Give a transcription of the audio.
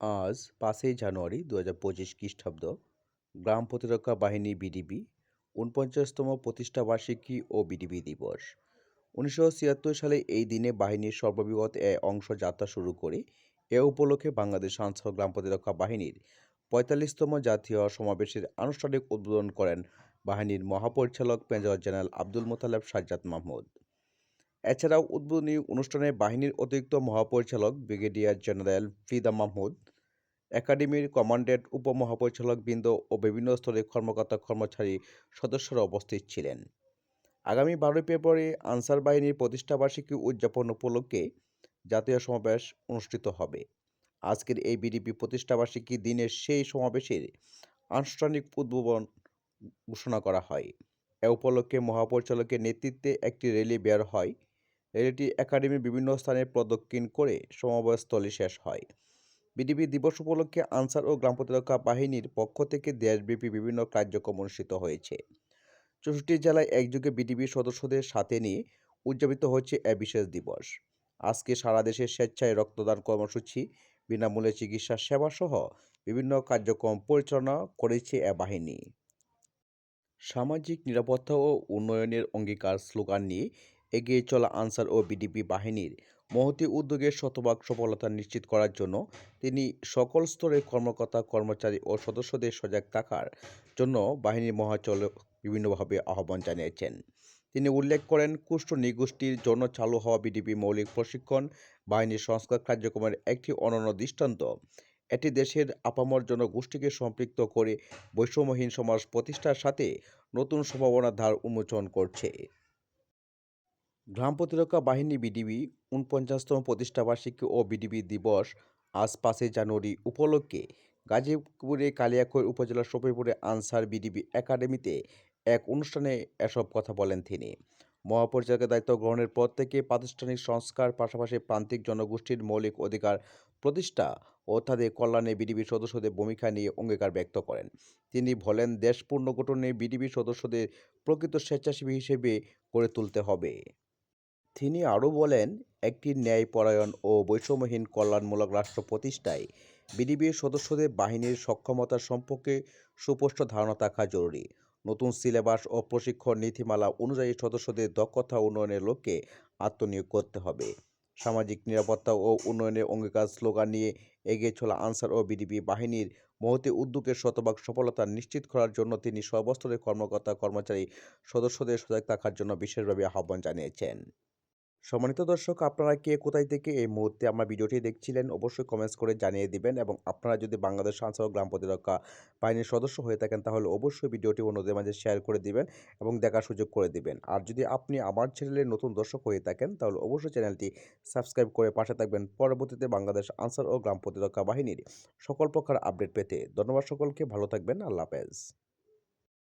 আজ পাঁচই জানুয়ারি দু হাজার পঁচিশ খ্রিস্টাব্দ, গ্রাম প্রতিরক্ষা বাহিনী বিডিবি উনপঞ্চাশতম প্রতিষ্ঠা বার্ষিকী ও বিডিবি দিবস। উনিশশো ছিয়াত্তর সালে এই দিনে বাহিনীর সর্ববৃহৎ এ অংশ যাত্রা শুরু করে এ উপলক্ষে বাংলাদেশ আনসার গ্রাম প্রতিরক্ষা বাহিনীর পঁয়তাল্লিশতম জাতীয় সমাবেশের আনুষ্ঠানিক উদ্বোধন করেন বাহিনীর মহাপরিচালক মেজর জেনারেল আব্দুল মোতালেব সাজ্জাদ মাহমুদ। এছাড়াও উদ্বোধনী অনুষ্ঠানে বাহিনীর অতিরিক্ত মহাপরিচালক ব্রিগেডিয়ার জেনারেল ফিদা মাহমুদ, একাডেমির কমান্ডেন্ট উপমহাপরিচালক বৃন্দ ও বিভিন্ন স্তরের কর্মকর্তা কর্মচারী সদস্যরা উপস্থিত ছিলেন। আগামী বারোই ফেব্রুয়ারি আনসার বাহিনীর প্রতিষ্ঠাবার্ষিকী উদযাপন উপলক্ষে জাতীয় সমাবেশ অনুষ্ঠিত হবে। আজকের এই বিডিপি প্রতিষ্ঠাবার্ষিকী দিনের সেই সমাবেশের আনুষ্ঠানিক উদ্বোধন ঘোষণা করা হয়। এ উপলক্ষে মহাপরিচালকের নেতৃত্বে একটি র্যালি বের হয় র্যালিটি একাডেমির বিভিন্ন স্থানে প্রদক্ষিণ করে সমাবেশস্থলে শেষ হয়। বিডিবি দিবস উপলক্ষে আনসার ও গ্রাম প্রতিরক্ষা বাহিনীর পক্ষ থেকে দেশব্যাপী বিভিন্ন কার্যক্রম অনুষ্ঠিত হয়েছে। চৌষট্টি জেলায় একযোগে বিডিবি সদস্যদের সাথে নিয়ে উদযাপিত হচ্ছে এ বিশেষ দিবস। আজকে সারা দেশে স্বেচ্ছায় রক্তদান কর্মসূচি, বিনামূল্যে চিকিৎসা সেবা সহ বিভিন্ন কার্যক্রম পরিচালনা করেছে এ বাহিনী। সামাজিক নিরাপত্তা ও উন্নয়নের অঙ্গীকার স্লোগান নিয়ে এগিয়ে চলা আনসার ও বিডিপি বাহিনীর মহতি উদ্যোগের শতভাগ সফলতা নিশ্চিত করার জন্য তিনি সকল স্তরের কর্মকর্তা, কর্মচারী ও সদস্যদের সজাগ থাকার জন্য বাহিনীর মহাচলক বিভিন্নভাবে আহ্বান জানিয়েছেন। তিনি উল্লেখ করেন, কুষ্ঠ নিগোষ্ঠীর জন্য চালু হওয়া বিডিপি মৌলিক প্রশিক্ষণ বাহিনীর সংস্কার কার্যক্রমের একটি অনন্য দৃষ্টান্ত। এটি দেশের আপামর জনগোষ্ঠীকে সম্পৃক্ত করে বৈষম্যহীন সমাজ প্রতিষ্ঠার সাথে নতুন সম্ভাবনার ধার উন্মোচন করছে। গ্রাম প্রতিরক্ষা বাহিনী বিডিবি উনপঞ্চাশতম প্রতিষ্ঠাবার্ষিকী ও বিডিবি দিবস আজ পাঁচই জানুয়ারি উপলক্ষে গাজীপুরে কালিয়াকৈর উপজেলার সফিপুরে আনসার বিডিবি একাডেমিতে এক অনুষ্ঠানে এসব কথা বলেন তিনি। মহাপরিচালকের দায়িত্ব গ্রহণের পর থেকে প্রাতিষ্ঠানিক সংস্কার, পাশাপাশি প্রান্তিক জনগোষ্ঠীর মৌলিক অধিকার প্রতিষ্ঠা ও তাদের কল্যাণে বিডিবির সদস্যদের ভূমিকা নিয়ে অঙ্গীকার ব্যক্ত করেন। তিনি বলেন দেশ পুনর্গঠনে বিডিবি সদস্যদের প্রকৃত স্বেচ্ছাসেবী হিসেবে গড়ে তুলতে হবে। তিনি আরও বলেন, একটি ন্যায়পরায়ণ ও বৈষম্যহীন কল্যাণমূলক রাষ্ট্র প্রতিষ্ঠায় বিডিবির সদস্যদের বাহিনীর সক্ষমতা সম্পর্কে সুস্পষ্ট ধারণা থাকা জরুরি। নতুন সিলেবাস ও প্রশিক্ষণ নীতিমালা অনুযায়ী সদস্যদের দক্ষতা উন্নয়নের লক্ষ্যে আত্মনিয়োগ করতে হবে। সামাজিক নিরাপত্তা ও উন্নয়নের অঙ্গীকার স্লোগান নিয়ে এগিয়ে চলা আনসার ও বিডিবি বাহিনীর মহতি উদ্যোগের শতভাগ সফলতা নিশ্চিত করার জন্য তিনি সর্বস্তরের কর্মকর্তা কর্মচারী সদস্যদের সজাগ থাকার জন্য বিশেষভাবে আহ্বান জানিয়েছেন। সম্মানিত দর্শক, আপনারা কে, কোথায় থেকে এই মুহূর্তে আমার ভিডিওটি দেখছিলেন অবশ্যই কমেন্টস করে জানিয়ে দিবেন এবং আপনারা যদি বাংলাদেশ আনসার গ্রাম প্রতিরক্ষা বাহিনীর সদস্য হয়ে থাকেন তাহলে অবশ্যই ভিডিওটি অন্যদের মাঝে শেয়ার করে দিবেন এবং দেখার সুযোগ করে দিবেন। আর যদি আপনি আমার চ্যানেলের নতুন দর্শক হয়ে থাকেন তাহলে অবশ্যই চ্যানেলটি সাবস্ক্রাইব করে পাশে থাকবেন। পরবর্তীতে বাংলাদেশ আনসার ও গ্রাম প্রতিরক্ষা বাহিনীর সকল প্রকার আপডেট পেতে। ধন্যবাদ সকলকে, ভালো থাকবেন, আল্লাহ হাফেজ।